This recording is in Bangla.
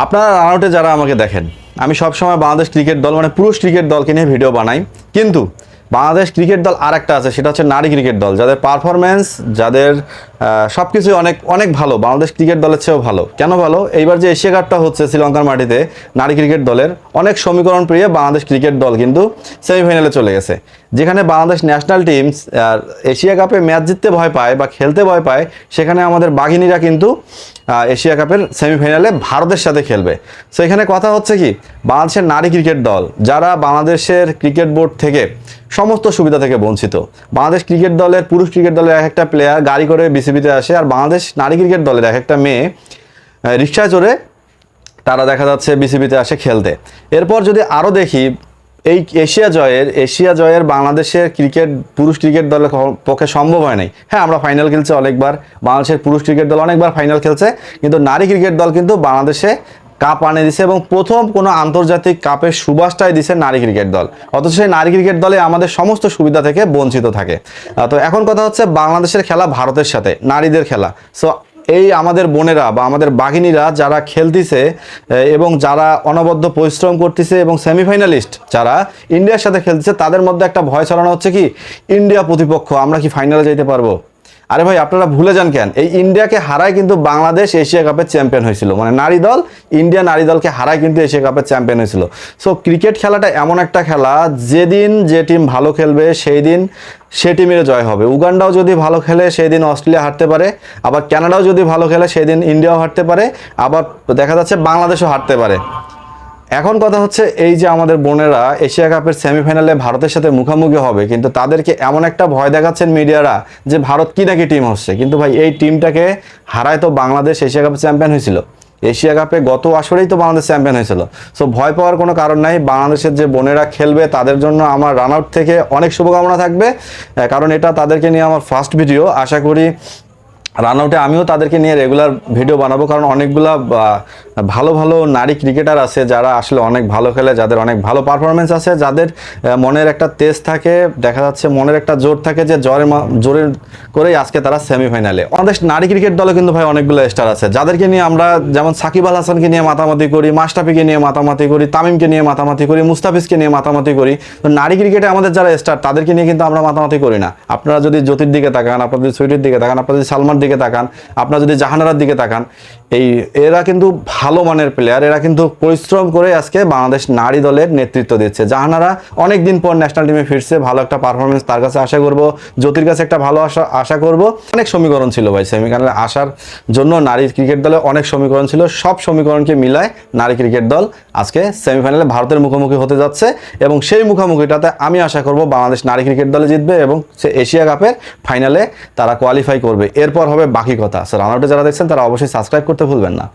আপনারা রানআউটে যারা আমাকে দেখেন, আমি সবসময় বাংলাদেশ ক্রিকেট দল মানে পুরুষ ক্রিকেট দলকে নিয়ে ভিডিও বানাই। কিন্তু বাংলাদেশ ক্রিকেট দল আর একটা আছে, সেটা হচ্ছে নারী ক্রিকেট দল। যাদের পারফরমেন্স যাদের সব কিছুই অনেক অনেক ভালো, বাংলাদেশ ক্রিকেট দলের চেয়েও ভালো। কেন ভালো? এইবার যে এশিয়া কাপটা হচ্ছে শ্রীলঙ্কার মাটিতে, নারী ক্রিকেট দলের অনেক সমীকরণ প্রিয় বাংলাদেশ ক্রিকেট দল কিন্তু সেমিফাইনালে চলে গেছে। যেখানে বাংলাদেশ ন্যাশনাল টিম এশিয়া কাপে ম্যাচ জিততে ভয় পায় বা খেলতে ভয় পায়, সেখানে আমাদের বাঘিনীরা কিন্তু এশিয়া কাপের সেমিফাইনালে ভারতের সাথে খেলবে। সো এখানে কথা হচ্ছে কি? বাংলাদেশের নারী ক্রিকেট দল, যারা বাংলাদেশের ক্রিকেট বোর্ড থেকে সমস্ত সুবিধা থেকে বঞ্চিত। বাংলাদেশ ক্রিকেট দলের, পুরুষ ক্রিকেট দলের এক একটা প্লেয়ার গাড়ি করে বিসিবিতে আসে, আর বাংলাদেশ নারী ক্রিকেট দলের এক একটা মেয়ে রিক্সায় চড়ে তারা দেখা যাচ্ছে বিসিবিতে আসে খেলতে। এরপর যদি আরও দেখি, এই এশিয়া জয়ের এশিয়া জয়ের বাংলাদেশের ক্রিকেট, পুরুষ ক্রিকেট দলের পক্ষে সম্ভব হয় নাই। হ্যাঁ আমরা ফাইনাল খেলছি অনেকবার, বাংলাদেশের পুরুষ ক্রিকেট দল অনেকবার ফাইনাল খেলছে, কিন্তু নারী ক্রিকেট দল কিন্তু বাংলাদেশে কাপ আনে দিছে এবং প্রথম কোনো আন্তর্জাতিক কাপের সুবাসটাই দিছে নারী ক্রিকেট দল। অথচ সেই নারী ক্রিকেট দলে আমাদের সমস্ত সুবিধা থেকে বঞ্চিত থাকে। তো এখন কথা হচ্ছে বাংলাদেশের খেলা ভারতের সাথে, নারীদের খেলা। সো এই আমাদের বোনেরা বা আমাদের বাঘিনীরা যারা খেলতেছে এবং যারা অনবদ্য পরিশ্রম করতেছে এবং সেমিফাইনালিস্ট যারা ইন্ডিয়ার সাথে খেলতেছে, তাদের মধ্যে একটা ভয় ছড়ানো হচ্ছে কি? ইন্ডিয়া প্রতিপক্ষ, আমরা কি ফাইনালে যেতে পারব? আরে ভাই, আপনারা ভুলে যান কেন? এই ইন্ডিয়াকে হারায় কিন্তু বাংলাদেশ এশিয়া কাপের চ্যাম্পিয়ন হয়েছিল। মানে নারী দল, ইন্ডিয়া নারী দলকে হারায় কিন্তু এশিয়া কাপের চ্যাম্পিয়ন হয়েছিল। সো ক্রিকেট খেলাটা এমন একটা খেলা, যেদিন যে টিম ভালো খেলবে, সেই দিন সে টিমের জয় হবে। উগান্ডাও যদি ভালো খেলে, সেই দিন অস্ট্রেলিয়া হারতে পারে। আবার কানাডাও যদি ভালো খেলে, সেই দিন ইন্ডিয়াও হারতে পারে। আবার দেখা যাচ্ছে বাংলাদেশও হারতে পারে। এখন কথা হচ্ছে এই যে আমাদের বোনেরা এশিয়া কাপের সেমিফাইনালে ভারতের সাথে মুখোমুখি হবে, কিন্তু তাদেরকে এমন একটা ভয় দেখাচ্ছেন মিডিয়ারা যে ভারত কি নাকি টিম হচ্ছে। কিন্তু ভাই, এই টিমটাকে হারায় তো বাংলাদেশ এশিয়া কাপের চ্যাম্পিয়ন হয়েছিল। এশিয়া কাপে গত আসরেই তো বাংলাদেশ চ্যাম্পিয়ন হয়েছিল। সো ভয় পাওয়ার কোনো কারণ নাই। বাংলাদেশের যে বোনেরা খেলবে, তাদের জন্য আমার রান আউট থেকে অনেক শুভকামনা থাকবে। কারণ এটা তাদেরকে নিয়ে আমার ফার্স্ট ভিডিও আশা করি রান আউটে আমিও তাদেরকে নিয়ে রেগুলার ভিডিও বানাবো, কারণ অনেকগুলা ভালো ভালো নারী ক্রিকেটার আছে যারা আসলে অনেক ভালো খেলে, যাদের অনেক ভালো পারফরমেন্স আছে, যাদের মনের একটা তেজ থাকে, দেখা যাচ্ছে মনের একটা জোর থাকে যে জ্বরের জোরের করেই আজকে তারা সেমিফাইনালে আমাদের নারী ক্রিকেট দলে কিন্তু ভাই অনেকগুলো স্টার আছে। যাদেরকে নিয়ে আমরা যেমন সাকিব আল হাসানকে নিয়ে মাতামাতি করি মাস্টাফিকে নিয়ে মাতামাতি করি, তামিমকে নিয়ে মাতামাতি করি, মুস্তাফিজকে নিয়ে মাতামাতি করি, তো নারী ক্রিকেটে আমাদের যারা স্টার তাদেরকে নিয়ে কিন্তু আমরা মাতামাতি করি না। আপনারা যদি জ্যোতির দিকে তাকান আপনারা যদি সুইটির দিকে তাকান, আপনারা যদি সালমার দিকে তাকান, আপনার যদি জাহানারার দিকে তাকান, এই এরা কিন্তু ভালো মানের প্লেয়ার এরা কিন্তু পরিশ্রম করে আজকে বাংলাদেশ নারী দলের নেতৃত্ব দিচ্ছে। জাহানারা অনেক দিন পর ন্যাশনাল টিমে ফিরছে, ভালো একটা পারফরমেন্স তার কাছে আশা করব, জ্যোতির কাছে একটা ভালো আশা আশা করব। অনেক সমীকরণ ছিল ভাই সেমিফাইনালে আসার জন্য নারী ক্রিকেট দলে অনেক সমীকরণ ছিল, সব সমীকরণকে মিলায় নারী ক্রিকেট দল আজকে সেমিফাইনালে ভারতের মুখোমুখি হতে যাচ্ছে এবং সেই মুখোমুখিটাতে আমি আশা করব বাংলাদেশ নারী ক্রিকেট দলে জিতবে এবং সে এশিয়া কাপের ফাইনালে তারা কোয়ালিফাই করবে। এরপর হবে বাকি কথা। সো রান আউটে যারা দেখছেন তারা অবশ্যই সাবস্ক্রাইব করতে ভুলবেন না।